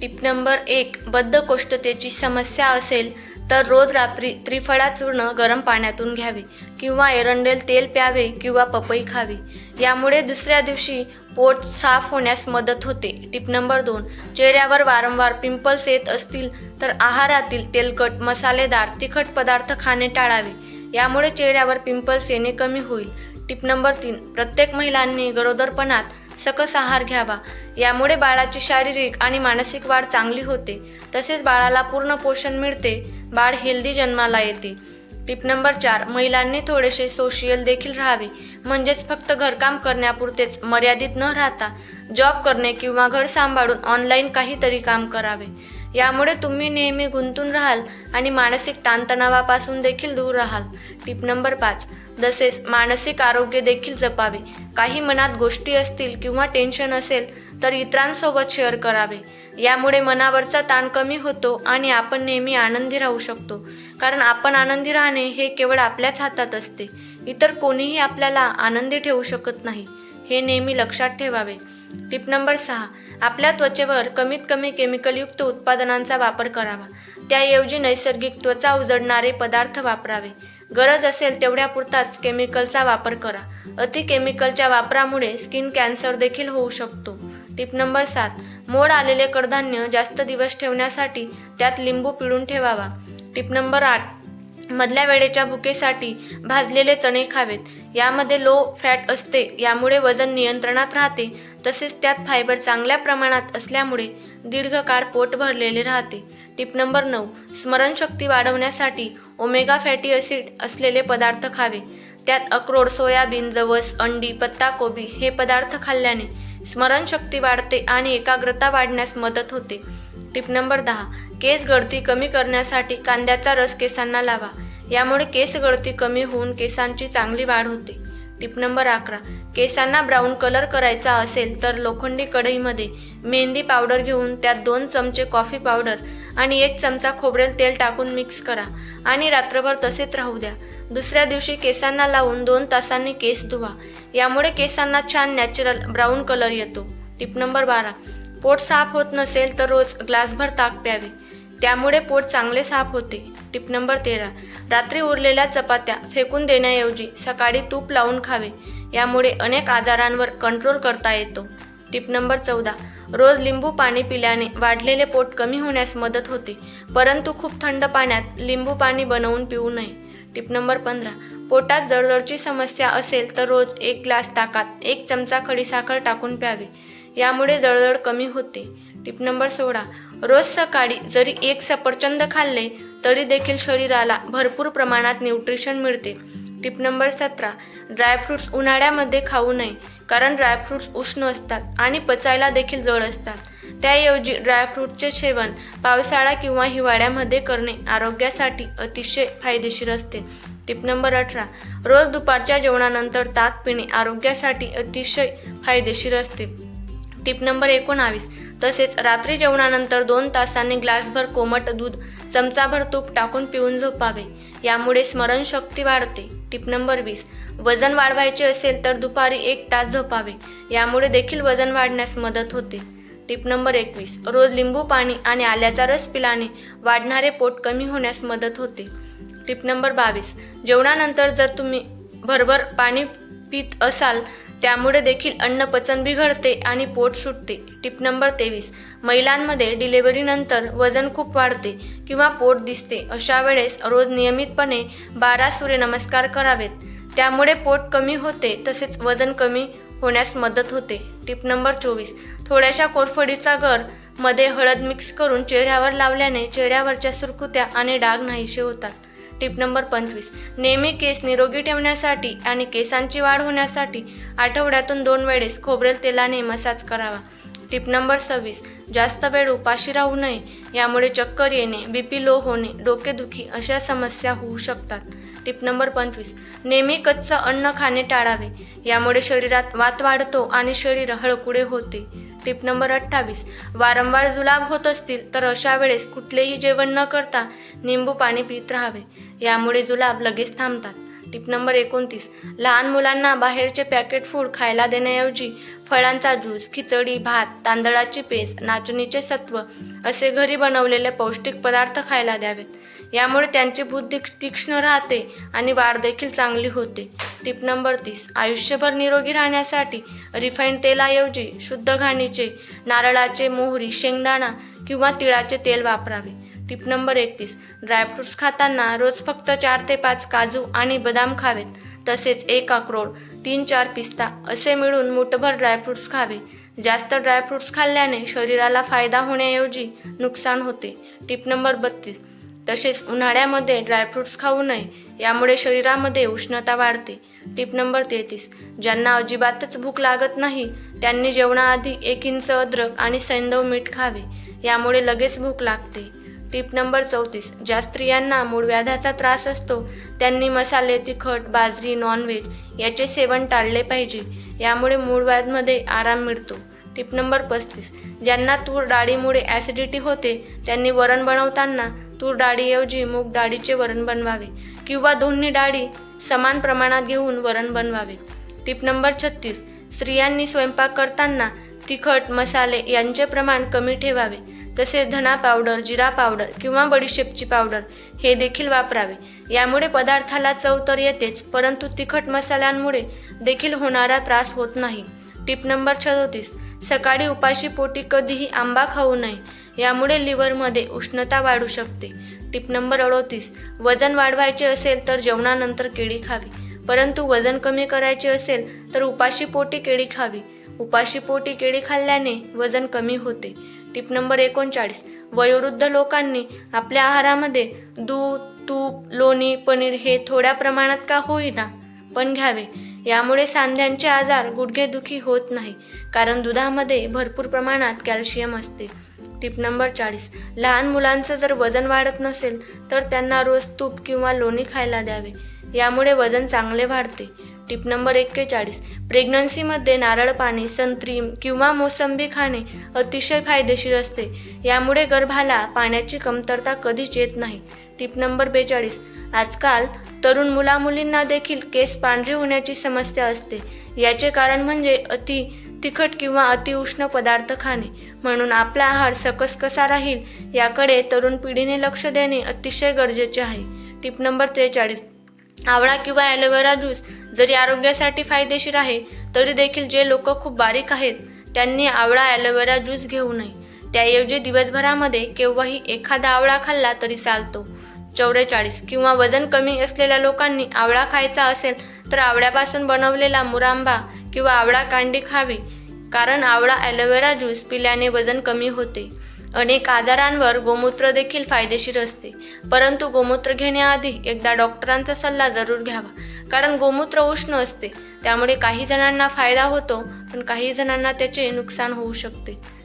Tip number एक बद्धकोष्ठतेची समस्या असेल तर रोज रात्री त्रिफळा चूर्ण गरम पाण्यातून घ्यावे किंवा एरंडेल तेल प्यावे किंवा पपई खावी. यामुळे दुसऱ्या दिवशी पोट साफ होण्यास मदत होते. टिप नंबर दोन चेहऱ्यावर वारंवार पिंपल्स येत असतील तर आहारातील तेलकट मसालेदार तिखट पदार्थ खाणे टाळावे. यामुळे चेहऱ्यावर पिंपल्स येणे कमी होईल. टिप नंबर तीन प्रत्येक महिलांनी गरोदरपणात सकस आहार घ्यावा. यामुळे बाळाची शारीरिक आणि मानसिक वाढ चांगली होते. तसेच बाळाला पूर्ण पोषण मिळते. बाळ हेल्दी जन्माला येते. टिप नंबर चार महिलांनी थोडेसे सोशियल देखील राहावे. म्हणजेच फक्त घरकाम करण्यापुरतेच मर्यादित न राहता जॉब करणे किंवा घर सांभाळून ऑनलाईन काहीतरी काम करावे. यामुळे तुम्ही नेहमी गुंतून राहाल आणि मानसिक ताणतणावापासून देखील दूर राहाल. टिप नंबर पाच. तसेच मानसिक आरोग्य देखील जपावे. काही मनात गोष्टी असतील किंवा टेन्शन असेल तर इतरांसोबत शेअर करावे. यामुळे मनावरचा ताण कमी होतो आणि आपण नेहमी आनंदी राहू शकतो. कारण आपण आनंदी राहणे हे केवळ आपल्याच हातात असते. इतर कोणीही आपल्याला आनंदी ठेवू शकत नाही. हे नेहमी लक्षात ठेवावे. टिप नंबर सहा. आपल्या त्वचेवर कमीत कमी केमिकलयुक्त उत्पादनांचा वापर करावा. त्याऐवजी नैसर्गिक त्वचा उजडणारे पदार्थ वापरावे. गरज असेल तेवढ्यापुरताच केमिकलचा वापर करा. अति केमिकलच्या वापरामुळे स्किन कॅन्सर देखील होऊ शकतो. टिप नंबर सात. मोड आलेले कडधान्य जास्त दिवस ठेवण्यासाठी त्यात लिंबू पिळून ठेवावा. टिप नंबर आठ. मधल्या वेळेच्या भुकेसाठी भाजलेले चणे खावेत. यामध्ये लो फॅट असते यामुळे वजन नियंत्रणात राहते. तसेच त्यात फायबर चांगल्या प्रमाणात असल्यामुळे दीर्घकाळ पोट भरलेले राहते. टिप नंबर नऊ स्मरणशक्ती वाढवण्यासाठी ओमेगा फॅटी ॲसिड असलेले पदार्थ खावे. त्यात अक्रोड सोयाबीन जवस अंडी पत्ताकोबी हे पदार्थ खाल्ल्याने स्मरणशक्ती वाढते आणि एकाग्रता वाढण्यास मदत होते. टिप नंबर दहा केस गळती कमी करण्यासाठी कांद्याचा रस केसांना लावा. यामुळे केस गळती कमी होऊन केसांची चांगली वाढ होते. टिप नंबर अकरा केसांना ब्राऊन कलर करायचा असेल तर लोखंडी कढईमध्ये मेहंदी पावडर घेऊन त्यात दोन चमचे कॉफी पावडर आणि एक चमचा खोबरेल तेल टाकून मिक्स करा आणि रात्रभर तसेच राहू द्या. दुसऱ्या दिवशी केसांना लावून दोन तासांनी केस धुवा. यामुळे केसांना छान नॅचरल ब्राऊन कलर येतो. टिप नंबर बारा पोट साफ होत नसेल तर रोज ग्लासभर ताक प्यावे. त्यामुळे पोट चांगले साफ होते. टिप नंबर तेरा. रात्री उरलेल्या चपात्या फेकून देण्याऐवजी सकाळी तूप लावून खावे. यामुळे अनेक आजारांवर कंट्रोल करता येतो. टिप नंबर चौदा. रोज लिंबू पाणी पिल्याने वाढलेले पोट कमी होण्यास मदत होते. परंतु खूप थंड पाण्यात लिंबू पाणी बनवून पिऊ नये. टिप नंबर पंधरा. पोटात जळजळची समस्या असेल तर रोज एक ग्लास ताकात एक चमचा खडीसाखर टाकून प्यावे. यामुळे जळजळ कमी होते. टिप नंबर सोळा. रोज सकाळी जरी एक सफरचंद खाल्ले तरी देखील शरीराला भरपूर प्रमाणात न्यूट्रिशन मिळते. टिप नंबर सतरा. ड्रायफ्रूट्स उन्हाळ्यामध्ये खाऊ नये कारण ड्रायफ्रूट्स उष्ण असतात आणि पचायला देखील जड असतात. त्याऐवजी ड्रायफ्रूटचे सेवन पावसाळा किंवा हिवाळ्यामध्ये करणे आरोग्यासाठी अतिशय फायदेशीर असते. टिप नंबर अठरा. रोज दुपारच्या जेवणानंतर ताक पिणे आरोग्यासाठी अतिशय फायदेशीर असते. टिप नंबर एकोणावीस. तसेच रात्री जेवणानंतर दोन तासांनी ग्लासभर कोमट दूध चमचाभर तूप टाकून पिऊन झोपावे. यामुळे स्मरणशक्ती वाढते. टिप नंबर वीस. वजन वाढवायचे असेल तर दुपारी एक तास झोपावे. यामुळे देखील वजन वाढण्यास मदत होते. टिप नंबर एकवीस. रोज लिंबू पाणी आणि आल्याचा रस पिल्याने वाढणारे पोट कमी होण्यास मदत होते. टिप नंबर बावीस. जेवणानंतर जर तुम्ही भरभर पाणी पित असाल त्यामुळे देखील अन्न पचन बिघडते आणि पोट सुटते. टिप नंबर तेवीस. महिलांमध्ये डिलिव्हरीनंतर वजन खूप वाढते किंवा पोट दिसते अशा वेळेस रोज नियमितपणे बारा सूर्यनमस्कार करावेत. त्यामुळे पोट कमी होते तसेच वजन कमी होण्यास मदत होते. टिप नंबर चोवीस. थोड्याशा कोरफडीचा गरमध्ये हळद मिक्स करून चेहऱ्यावर लावल्याने चेहऱ्यावरच्या सुरकुत्या आणि डाग नाहीसे होतात. टिप नंबर पंचवीस. नेहमी केस निरोगी ठेवण्यासाठी आणि केसांची वाढ होण्यासाठी आठवड्यातून दोन वेळेस खोबरेल तेलाने मसाज करावा. टिप नंबर सव्वीस. जास्त वेळ उपाशी राहू नये यामुळे चक्कर येणे बी पी लो होणे डोकेदुखी अशा समस्या होऊ शकतात. टिप नंबर पंचवीस. नेहमी कच्चं अन्न खाणे टाळावे. यामुळे शरीरात वात वाढतो आणि शरीर हळकुडे होते. टिप नंबर अठ्ठावीस. वारंवार जुलाब होत असतील तर अशा वेळेस कुठलेही जेवण न करता निंबू पाणी पित राहावे. यामुळे जुलाब लगेच थांबतात. टिप नंबर एकोणतीस. लहान मुलांना बाहेरचे पॅकेट फूड खायला देण्याऐवजी फळांचा ज्यूस खिचडी भात तांदळाची पेस्ट नाचणीचे सत्व असे घरी बनवलेले पौष्टिक पदार्थ खायला द्यावेत. यामुळे त्यांची बुद्धी तीक्ष्ण राहते आणि वाढ देखील चांगली होते. टिप नंबर तीस. आयुष्यभर निरोगी राहण्यासाठी रिफाईंड तेलाऐवजी शुद्ध घाणीचे नारळाचे मोहरी शेंगदाणा किंवा तिळाचे तेल वापरावे. टिप नंबर एकतीस. ड्रायफ्रूट्स खाताना रोज फक्त चार ते पाच काजू आणि बदाम खावेत. तसेच एक अक्रोड तीन चार पिस्ता असे मिळून मुठभर ड्रायफ्रूट्स खावे. जास्त ड्रायफ्रूट्स खाल्ल्याने शरीराला फायदा होण्याऐवजी नुकसान होते. टिप नंबर बत्तीस. तसेच उन्हाळ्यामध्ये ड्रायफ्रूट्स खाऊ नये यामुळे शरीरामध्ये उष्णता वाढते. टिप नंबर तेहतीस. ज्यांना अजिबातच भूक लागत नाही त्यांनी जेवणाआधी एक इंच अद्रक आणि सैंदव मीठ खावे. यामुळे लगेच भूक लागते. टिप नंबर चौतीस. ज्या स्त्रियांना मूळव्याधाचा त्रास असतो त्यांनी मसाले तिखट बाजरी नॉनव्हेज याचे सेवन टाळले पाहिजे. यामुळे मूळव्याधमध्ये आराम मिळतो. टिप नंबर पस्तीस. ज्यांना तूर डाळीमुळे ॲसिडिटी होते त्यांनी वरण बनवताना तूर डाळीऐवजी मूग डाळीचे वरण बनवावे किंवा दोन्ही डाळी समान प्रमाणात घेऊन वरण बनवावे. टिप नंबर छत्तीस. स्त्रियांनी स्वयंपाक करताना तिखट मसाले यांचे प्रमाण कमी ठेवावे. तसेच धना पावडर जिरा पावडर किंवा बडीशेपची पावडर हे देखील वापरावे. यामुळे पदार्थाला चव तर येतेच परंतु तिखट मसाल्यांमुळे देखील होणारा त्रास होत नाही. टिप नंबर छदोतीस. सकाळी उपाशी पोटी कधीही आंबा खाऊ नये. यामुळे लिव्हरमध्ये उष्णता वाढू शकते. टिप नंबर अडोतीस. वजन वाढवायचे असेल तर जेवणानंतर केळी खावी. परंतु वजन कमी करायचे असेल तर उपाशी पोटी केळी खावी. उपाशी पोटी केळी खाल्ल्याने वजन कमी होते. टिप नंबर एकोणचाळीस. वयोवृद्ध लोकांनी आपल्या आहारामध्ये दूध तूप लोणी पनीर हे थोड्या प्रमाणात का होईना पण घ्यावे. यामुळे सांध्यांचे आजार गुडघेदुखी होत नाही कारण दुधामध्ये भरपूर प्रमाणात कॅल्शियम असते. टिप नंबर चाळीस. लहान मुलांचं जर वजन वाढत नसेल तर त्यांना रोज तूप किंवा लोणी खायला द्यावे. यामुळे वजन चांगले वाढते. टिप नंबर एक्केचाळीस. प्रेग्नन्सीमध्ये नारळ पाणी संत्री किंवा मोसंबी खाणे अतिशय फायदेशीर असते. यामुळे गर्भाला पाण्याची कमतरता कधीच येत नाही. टिप नंबर बेचाळीस. आजकाल तरुण मुलामुलींना देखील केस पांढरे होण्याची समस्या असते. याचे कारण म्हणजे अति तिखट किंवा अतिउष्ण पदार्थ खाणे. म्हणून आपला आहार सकस कसा राहील याकडे तरुण पिढीने लक्ष देणे अतिशय गरजेचे आहे. टिप नंबर त्रेचाळीस. आवळा किंवा ॲलोवेरा ज्यूस जरी आरोग्यासाठी फायदेशीर आहे तरी देखील जे लोक खूप बारीक आहेत त्यांनी आवळा ॲलोवेरा ज्यूस घेऊ नये. त्याऐवजी दिवसभरामध्ये केव्हाही एखादा आवळा खाल्ला तरी चालतो. चौवेचाळीस किंवा वजन कमी असलेल्या लोकांनी आवळा खायचा असेल तर आवळ्यापासून बनवलेला मुरांबा किंवा आवळा कांडी खावी कारण आवळा ॲलोवेरा ज्यूस पिल्याने वजन कमी होते. अनेक आजारांवर गोमूत्र देखील फायदेशीर असते. परंतु गोमूत्र घेण्याआधी एकदा डॉक्टरांचा सल्ला जरूर घ्यावा. कारण गोमूत्र उष्ण असते. त्यामुळे काही जणांना फायदा होतो पण काही जणांना त्याचे नुकसान होऊ शकते.